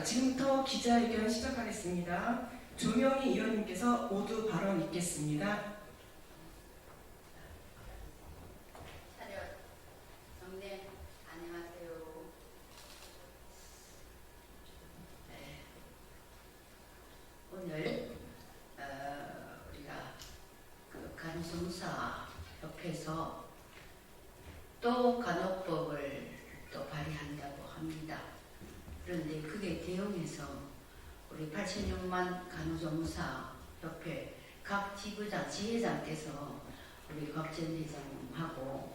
자, 지금부터 기자회견 시작하겠습니다. 조명희 의원님께서 모두 발언 있겠습니다. 네. 어, 그 간송사호법을 또 발의한다고 합니다. 그런데 그게 대응해서 우리 86만 간호조무사 협회 각 지부장 지회장께서 우리 곽전 회장님하고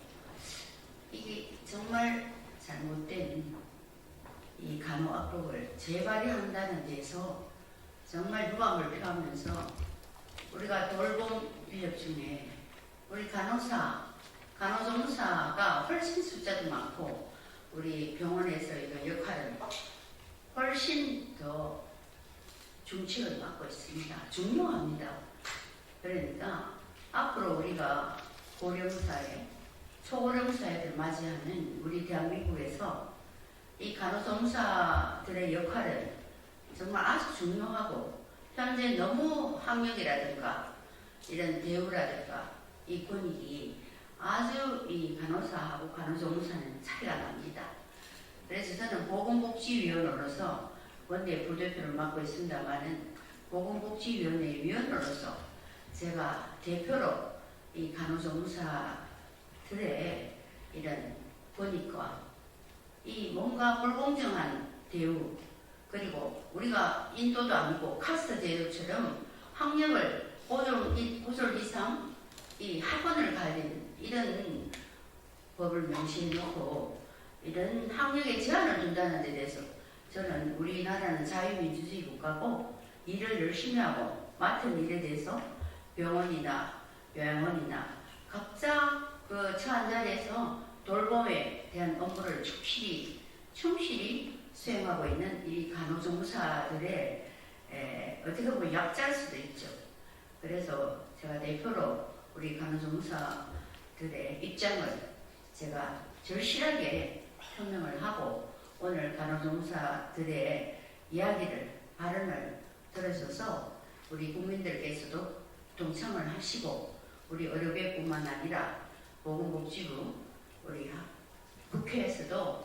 이게 정말 잘못된 이 간호학법을 재발의한다는 데서 정말 유감을 표하면서 우리가 돌봄 인력 중에 우리 간호사, 간호조무사가 훨씬 숫자도 많고 우리 병원에서 이거 역할을 훨씬 더 중책을 맡고 있습니다. 중요합니다. 그러니까 앞으로 우리가 고령사회, 초고령사회를 맞이하는 우리 대한민국에서 이 간호조무사들의 역할은 정말 아주 중요하고 현재 너무 학력이라든가 이런 대우라든가 이 권익이 아주 이 간호사하고 간호조무사는 차이가 납니다. 그래서 저는 보건복지위원으로서 원내 부대표를 맡고 있습니다만은 보건복지위원회 위원으로서 제가 대표로 이 간호조무사들의 이런 권익과 이 뭔가 불공정한 대우 그리고 우리가 인도도 아니고 카스트 제도처럼 학력을 고졸 이상 이 학원을 가야 되는 이런 법을 명시해 놓고 이런 학력에 제한을 둔다는 데 대해서 저는 우리나라는 자유민주주의 국가고 일을 열심히 하고 맡은 일에 대해서 병원이나 요양원이나 각자 그 처한 자리에서 돌봄에 대한 업무를 충실히 충실히 수행하고 있는 이 간호조무사들의 에, 어떻게 보면 약자일 수도 있죠. 그래서 제가 대표로 우리 간호조무사들의 입장을 제가 절실하게 표명을 하고 오늘 간호조무사들의 이야기를 발언을 들으셔서 우리 국민들께서도 동참을 하시고 우리 의료계뿐만 아니라 보건복지부 우리 국회에서도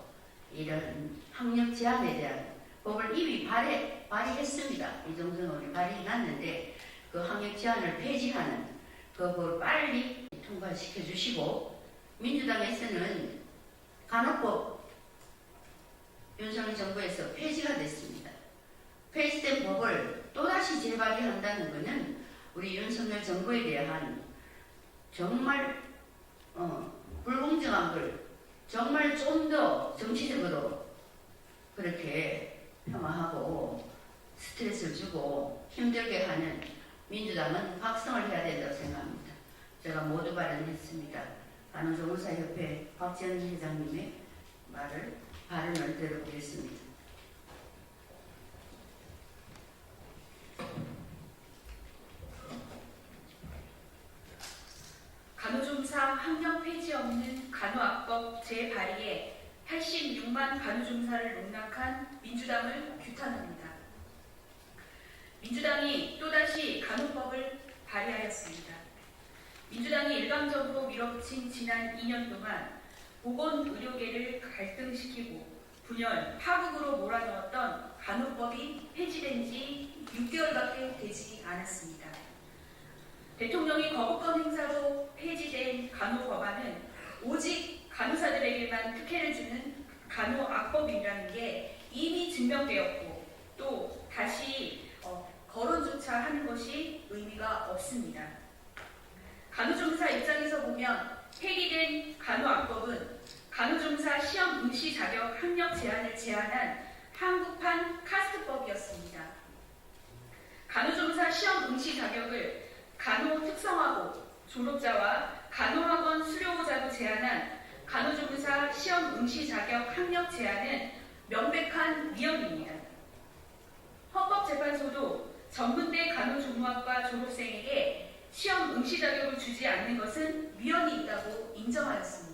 이런 학력 제한에 대한 법을 이미 발의, 발의했습니다. 이정선 의원이 발의해놨는데 그 학력 제한을 폐지하는 그 법을 빨리 통과시켜 주시고 민주당에서는 간호법 윤석열 정부에서 폐지가 됐습니다. 폐지된 법을 또다시 재발의한다는 것은 우리 윤석열 정부에 대한 정말 어, 불공정한 걸 정말 좀 더 정치적으로 그렇게 폄하하고 스트레스를 주고 힘들게 하는 민주당은 각성을 해야 된다고 생각합니다. 제가 모두 발언했습니다. 간호조무사협회 박지원 회장님의 말을 발언을 들어보겠습니다. 간호조무사 학력 폐지 없는 간호학법 재발의에 86만 간호조무사를 농락한 민주당을 규탄합니다. 민주당이 또다시 간호법을 발의하였습니다. 민주당이 일방적으로 밀어붙인 지난 2년 동안 보건 의료계를 갈등시키고 분열, 파국으로 몰아넣었던 간호법이 폐지된 지 6개월밖에 되지 않았습니다. 대통령이 거부권 행사로 폐지된 간호법안은 오직 간호사들에게만 특혜를 주는 간호악법이라는 게 이미 증명되었고 또 다시 어, 거론조차 하는 것이 의미가 없습니다. 간호조무사 입장에서 보면 폐기된 간호악법은 간호조무사 시험 학력 제한을 제한한 한국판 카스트법이었습니다. 간호조무사 시험 응시 자격을 간호 특성화고 졸업자와 간호학원 수료자도 제한한 간호조무사 시험 응시 자격 학력 제한은 명백한 위헌입니다. 헌법재판소도 전문대 간호조무학과 졸업생에게 시험 응시 자격을 주지 않는 것은 위헌이 있다고 인정하였습니다.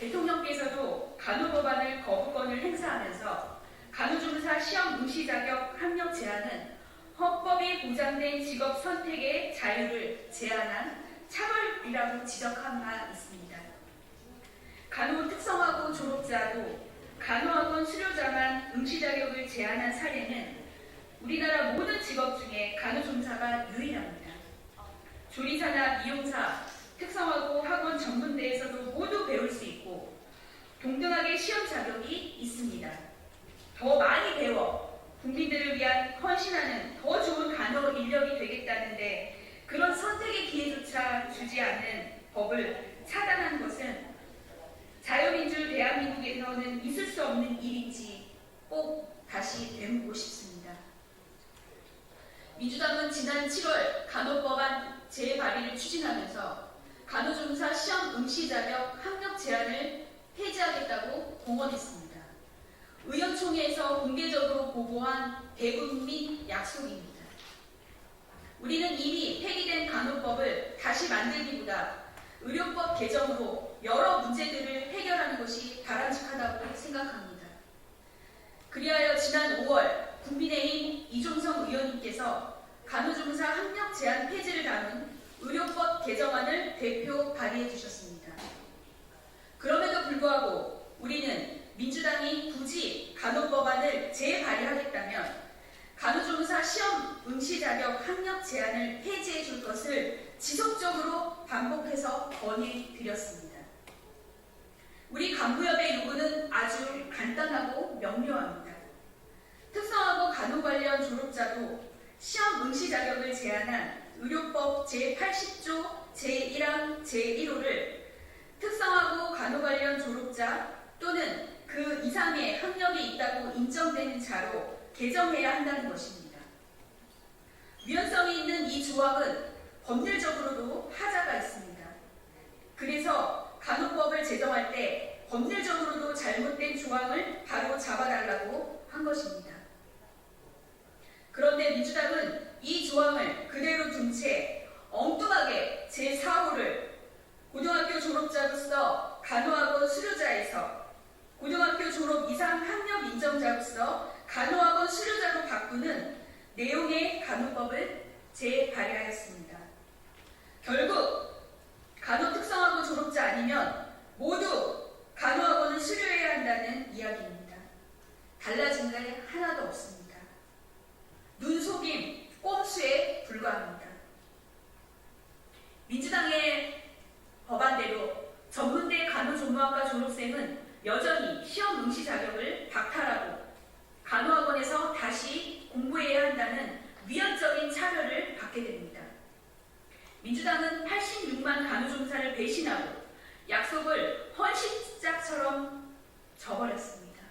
대통령께서도 간호법안을 거부권을 행사하면서 간호조무사 시험 응시 자격 학력 제한은 헌법이 보장된 직업 선택의 자유를 제한한 차별이라고 지적한 바 있습니다. 간호 특성화고 졸업자도 간호학원 수료자만 응시 자격을 제한한 사례는 우리나라 모든 직업 중에 간호조무사가 유일합니다. 조리사나 미용사, 특성화고 학원 전문대에서도 모두 배울 수 있고 동등하게 시험 자격이 있습니다. 더 많이 배워 국민들을 위한 헌신하는 더 좋은 간호 인력이 되겠다는데 그런 선택의 기회조차 주지 않는 법을 차단한 것은 자유민주 대한민국에서는 있을 수 없는 일인지 꼭 다시 되묻고 싶습니다. 민주당은 지난 7월 간호법안 재발의를 추진하면서 간호조무사 시험 응시 자격 학력 제한을 폐지하겠다고 공언했습니다. 의원총회에서 공개적으로 보고한 대국민 약속입니다. 우리는 이미 폐기된 간호법을 다시 만들기보다 의료법 개정으로 여러 문제들을 해결하는 것이 바람직하다고 생각합니다. 그리하여 지난 5월 국민의힘 이종성 의원님께서 간호조무사 학력 제한 폐지를 담은 의료법 개정안을 대표 발의해 주셨습니다. 그럼에도 불구하고 우리는 민주당이 굳이 간호법안을 재발의하겠다면 간호조무사 시험 응시 자격 학력 제한을 폐지해 줄 것을 지속적으로 반복해서 건의 드렸습니다. 우리 간부협의 요구는 아주 간단하고 명료합니다. 특성화고 간호 관련 졸업자도 시험 응시 자격을 제한한 의료법 제80조 제1항 제1호를 특성화고 간호 관련 졸업자 또는 그 이상의 학력이 있다고 인정되는 자로 개정해야 한다는 것입니다. 위헌성이 있는 이 조항은 법률적으로도 하자가 있습니다. 그래서 간호법을 제정할 때 법률적으로도 잘못된 조항을 바로 잡아달라고 한 것입니다. 그런데 민주당은 이 조항을 그대로 둔 채 엉뚱하게 제4호를 고등학교 졸업자로서 간호학원 수료자에서 고등학교 졸업 이상 학력 인정자로서 간호학원 수료자로 바꾸는 내용의 간호법을 재발의하였습니다. 결국 간호 특성화고 졸업자 아니면 모두 간호학원을 수료해야 한다는 이야기입니다. 달라진 게 하나도 없습니다. 눈속임, 꼼수에 불과합니다. 민주당의 법안대로 전문대 간호조무학과 졸업생은 여전히 시험 응시 자격을 박탈하고 간호학원에서 다시 공부해야 한다는 위헌적인 차별을 받게 됩니다. 민주당은 86만 간호조무사를 배신하고 약속을 헌신짝처럼 저버렸습니다.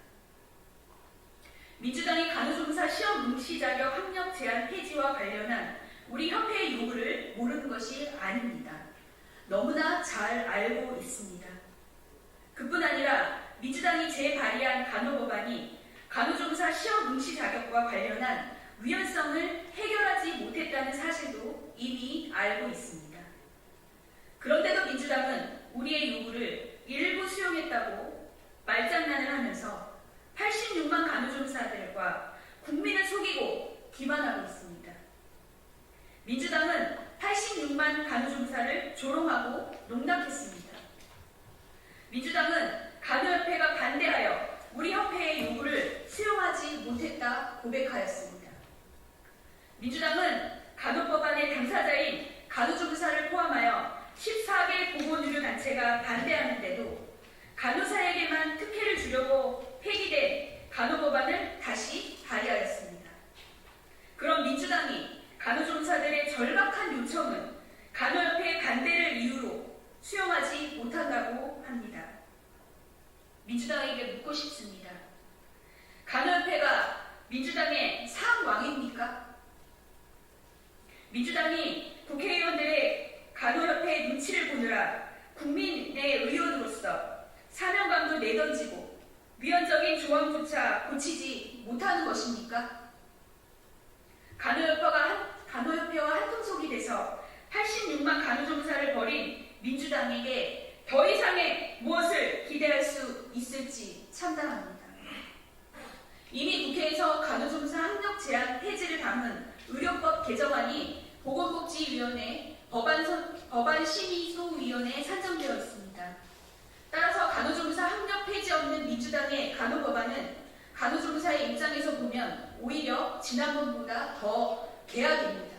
민주당이 간호조무사 시험 응시 자격 학력 제한 폐지와 관련한 우리 협회의 요구를 모르는 것이 아닙니다. 너무나 잘 알고 있습니다. 그뿐 아니라 민주당이 재발의한 간호법안이 간호조무사 시험 응시 자격과 관련한 위헌성을 해결하지 못했다는 사실도 이미 알고 있습니다. 그런데도 민주당은 우리의 요구를 일부 수용했다고 말장난을 하면서 86만 간호조무사들과 국민을 속이고 기만하고 있습니다. 민주당은 86만 간호조무사를 조롱하고 농락했습니다. 민주당은 간호협회가 반대하여 우리 협회의 요구를 수용하지 못했다 고백하였습니다. 민주당은 간호법안의 당사자인 간호조무사를 포함하여 14개 보건의료 단체가 반대하는데도 간호사에게만 특혜를 주려고 폐기된 간호법안을 다시 발의하였습니다. 그럼 민주당이 간호조무사들의 절박한 요청은 간호협회의 반대를 이유로 수용하지 못한다고 합니다. 민주당에게 묻고 싶습니다. 간호협회가 민주당의 상왕입니까? 민주당이 국회의원들의 간호협회의 눈치를 보느라 국민의 의원으로서 사명감도 내던지고 위헌적인 조항조차 고치지 못하는 것입니까? 간호협회가 한, 간호협회와 한통속이 돼서 86만 간호조무사를 버린 민주당에게 더 이상의 무엇을 기대할 수 있을지 참담합니다. 이미 국회에서 간호조무사 학력 제한 폐지를 담은 의료법 개정안이 보건복지위원회 법안, 심의소위원회에 산정되어 있습니다. 따라서 간호조무사 학력 폐지 없는 민주당의 간호법안은 간호조무사의 입장에서 보면 오히려 지난번보다 더 개약입니다.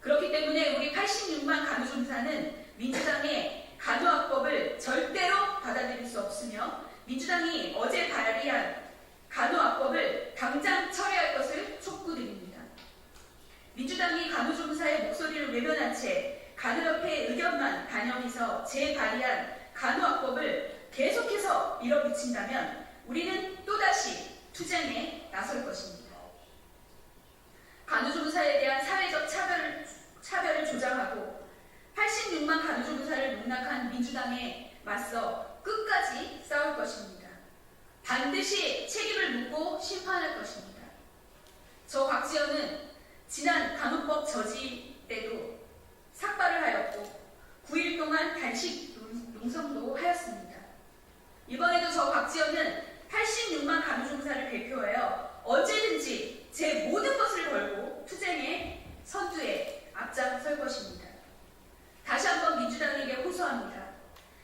그렇기 때문에 우리 86만 간호조무사는 민주당의 간호학법을 절대로 받아들일 수 없으며 민주당이 어제 발의한 간호학법을 당장 철회할 것을 촉구드립니다. 민주당이 간호조무사의 목소리를 외면한 채 간호협회의 의견만 반영해서 재발의한 간호학법을 계속해서 밀어붙인다면 우리는 또다시 투쟁에 나설 것입니다. 간호조무사에 대한 사회적 차별을, 차별을 조장하고 86만 간호조무사를 농락한 민주당에 맞서 끝까지 싸울 것입니다. 반드시 책임을 묻고 심판할 것입니다. 저 곽지연은 지난 간호법 저지 때도 삭발을 하였고 9일 동안 단식 농- 농성도 하였습니다. 이번에도 저 곽지연은 86만 간호조무사를 대표하여 언제든지 제 모든 것을 걸고 투쟁의 선두에 앞장설 것입니다. 다시 한번 민주당에게 호소합니다.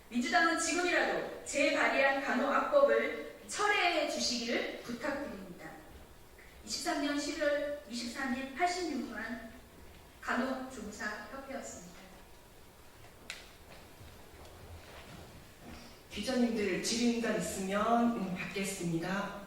민주당은 지금이라도 재발의한 간호악법을 철회해 주시기를 부탁드립니다. 23년 11월 23일 86만 간호조무사 협회였습니다. 기자님들 질의응답 있으면 음, 받겠습니다.